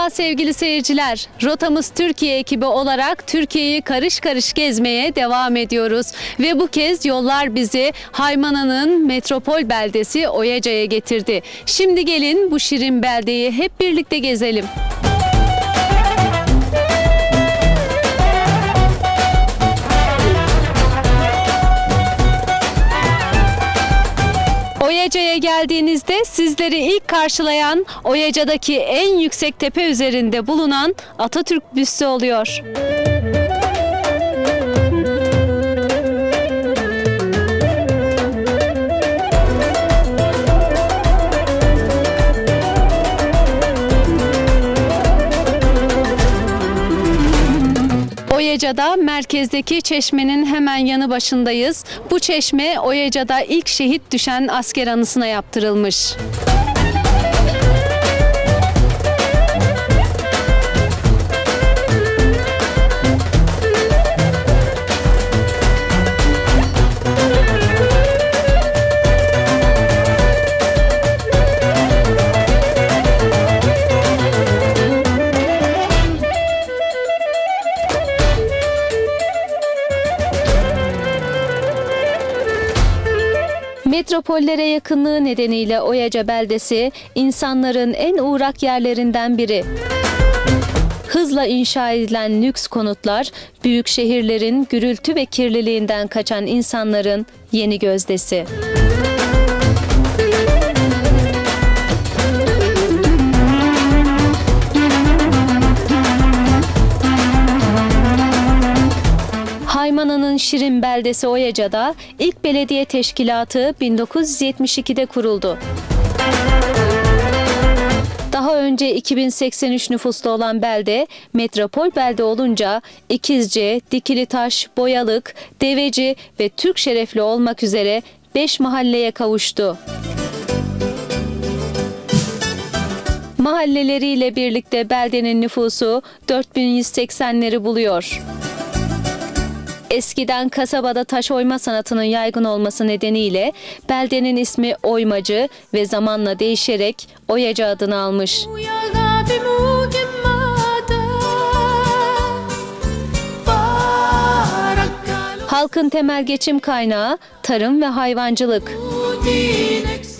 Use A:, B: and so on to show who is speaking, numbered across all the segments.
A: Merhaba sevgili seyirciler. Rotamız Türkiye ekibi olarak Türkiye'yi karış karış gezmeye devam ediyoruz. Ve bu kez yollar bizi Haymana'nın metropol beldesi Oyaca'ya getirdi. Şimdi gelin bu şirin beldeyi hep birlikte gezelim. Oyaca'ya geldiğinizde sizleri ilk karşılayan Oyaca'daki en yüksek tepe üzerinde bulunan Atatürk büstü oluyor. Oyaca'da merkezdeki çeşmenin hemen yanı başındayız. Bu çeşme Oyaca'da ilk şehit düşen asker anısına yaptırılmış. Metropollere yakınlığı nedeniyle Oyaca beldesi insanların en uğrak yerlerinden biri. Hızla inşa edilen lüks konutlar, büyük şehirlerin gürültü ve kirliliğinden kaçan insanların yeni gözdesi. Haymana'nın Şirin beldesi Oyaca'da ilk belediye teşkilatı 1972'de kuruldu. Daha önce 2083 nüfuslu olan belde metropol belde olunca İkizce, Dikilitaş, Boyalık, Deveci ve Türk Şerefli olmak üzere 5 mahalleye kavuştu. Mahalleleriyle birlikte beldenin nüfusu 4180'leri buluyor. Eskiden kasabada taş oyma sanatının yaygın olması nedeniyle beldenin ismi Oymacı ve zamanla değişerek Oyacı adını almış. Halkın temel geçim kaynağı tarım ve hayvancılık.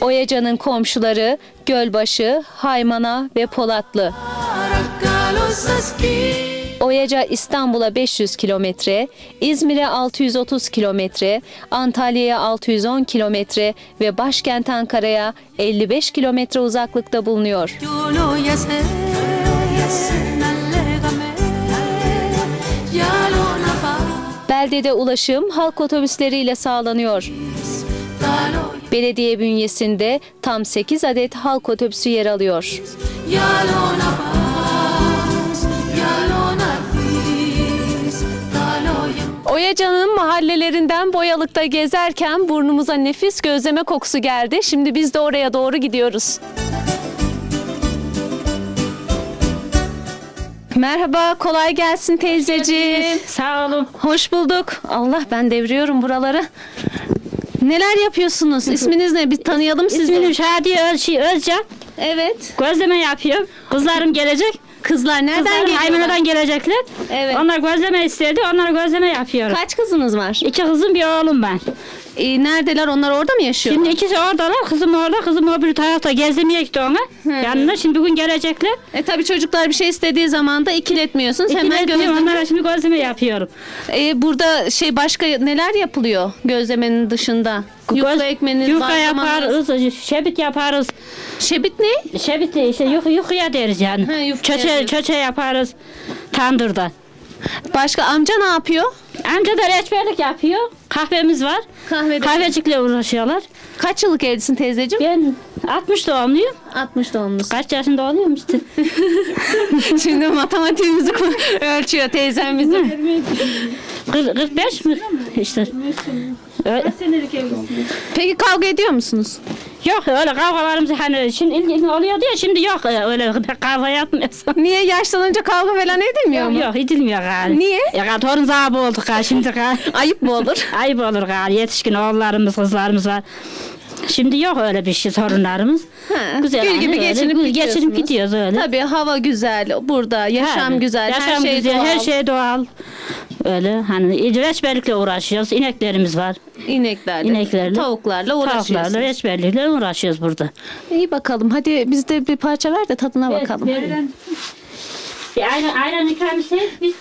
A: Oyaca'nın komşuları Gölbaşı, Haymana ve Polatlı. Oyaca İstanbul'a 500 kilometre, İzmir'e 630 kilometre, Antalya'ya 610 kilometre ve başkent Ankara'ya 55 kilometre uzaklıkta bulunuyor. Beldede ulaşım halk otobüsleriyle sağlanıyor. Belediye bünyesinde tam 8 adet halk otobüsü yer alıyor. Oyaca'nın mahallelerinden Boyalık'ta gezerken burnumuza nefis gözleme kokusu geldi. Şimdi biz de oraya doğru gidiyoruz. Merhaba, kolay gelsin teyzeciğim.
B: Sağ olun.
A: Hoş bulduk. Allah ben devriyorum buraları. Neler yapıyorsunuz? İsminiz ne? Bir tanıyalım sizi.
B: İsmim Şadiye Ölçü Özcan.
A: Evet.
B: Gözleme yapıyorum. Kızlarım gelecek.
A: Kızlar nereden
B: Kızlarım
A: geliyorlar?
B: Haymana'dan gelecekler.
A: Evet.
B: Onlar gözleme istedi. Onlara gözleme yapıyorum.
A: Kaç kızınız var?
B: İki kızım bir oğlum ben.
A: Ee, neredeler? Onlar orada mı yaşıyor?
B: Şimdi ikisi oradalar. Kızım orada. Kızım öbür tarafta gezdirmeye gitti ona. Yanına. Şimdi bugün gelecekler.
A: E tabii çocuklar bir şey istediği zaman da ikiletmiyorsunuz. Hemen
B: İkiletmiyorum.
A: gözleme.
B: Onlara şimdi gözleme yapıyorum.
A: Ee, burada şey başka neler yapılıyor gözlemenin dışında? Yufka
B: Göz-
A: ekmeniz,
B: Yufka
A: bazlamanız.
B: yaparız. Şebit yaparız.
A: Şebit ne?
B: Şebit işte yuk, yukuya deriz yani.
A: Yufkaya
B: çöçe, çöçe yaparız. Tandırda.
A: Başka amca ne yapıyor?
B: Amca da reçberlik yapıyor. Kahvemiz var.
A: Kahvede.
B: Kahvecikle uğraşıyorlar.
A: Kaç yıllık evlisin teyzeciğim?
B: Ben 60 doğumluyum.
A: 60 doğumlusun.
B: Kaç yaşında oluyorum işte.
A: Şimdi matematiğimizi ölçüyor teyzem bizim.
B: Kırk- 45 mi? İşte. Öyle.
A: Peki kavga ediyor musunuz?
B: Yok öyle kavgalarımız hani şimdi ilgili oluyor diye şimdi yok öyle kavga yapmıyoruz.
A: Niye yaşlanınca kavga falan edilmiyor mu?
B: yok edilmiyor galiba.
A: Niye?
B: Ya torun sahibi olduk ha şimdi galiba.
A: Ayıp mı olur?
B: Ayıp olur galiba yetişkin oğullarımız kızlarımız var. Şimdi yok öyle bir şey sorunlarımız.
C: Ha,
B: Güzel.
C: gül
B: hani
C: gibi
B: öyle,
C: geçinip
B: gül-
C: gidiyorsunuz.
B: geçinip gidiyoruz öyle.
C: Tabii hava güzel, burada yaşam
B: Yani,
C: güzel,
B: yaşam
C: her şey
B: güzel,
C: doğal.
B: her şey doğal. Öyle hani reçberlikle uğraşıyoruz. İneklerimiz var.
C: İneklerle,
B: İneklerle,
C: tavuklarla uğraşıyorsunuz.
B: Tavuklarla, reçberlikle uğraşıyoruz burada.
C: İyi bakalım. Hadi biz de bir parça ver de tadına bakalım.
B: Bir ayran, ayran ikram biz.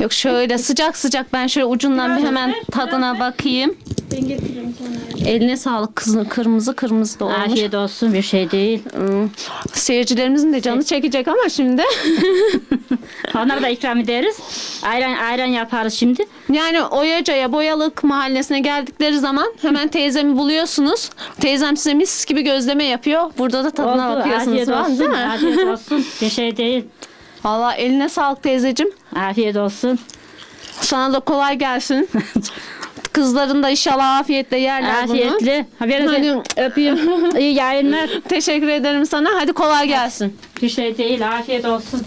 C: Yok şöyle sıcak sıcak ben şöyle ucundan bir hemen tadına bakayım.
B: Ben getireyim sana.
C: Eline sağlık kızın kırmızı kırmızı da olmuş.
B: Afiyet olsun bir şey değil.
C: Hmm. Seyircilerimizin de canı çekecek ama şimdi.
B: Onlara da ikram ederiz. Ayran ayran yaparız şimdi.
C: Yani Oyaca'ya Boyalık mahallesine geldikleri zaman hemen teyzemi buluyorsunuz. Teyzem size mis gibi gözleme yapıyor. Burada da tadına
B: Oldu,
C: bakıyorsunuz.
B: Afiyet olsun.
C: değil mi?
B: Afiyet olsun. Bir şey değil.
C: Valla eline sağlık teyzecim.
B: Afiyet olsun.
C: Sana da kolay gelsin. Kızların da inşallah afiyetle yerler bunu.
B: Afiyetli. Haberin
C: Hadi öpeyim.
B: İyi yayınlar.
C: Teşekkür ederim sana. Hadi kolay gelsin.
B: Bir şey değil. Afiyet olsun.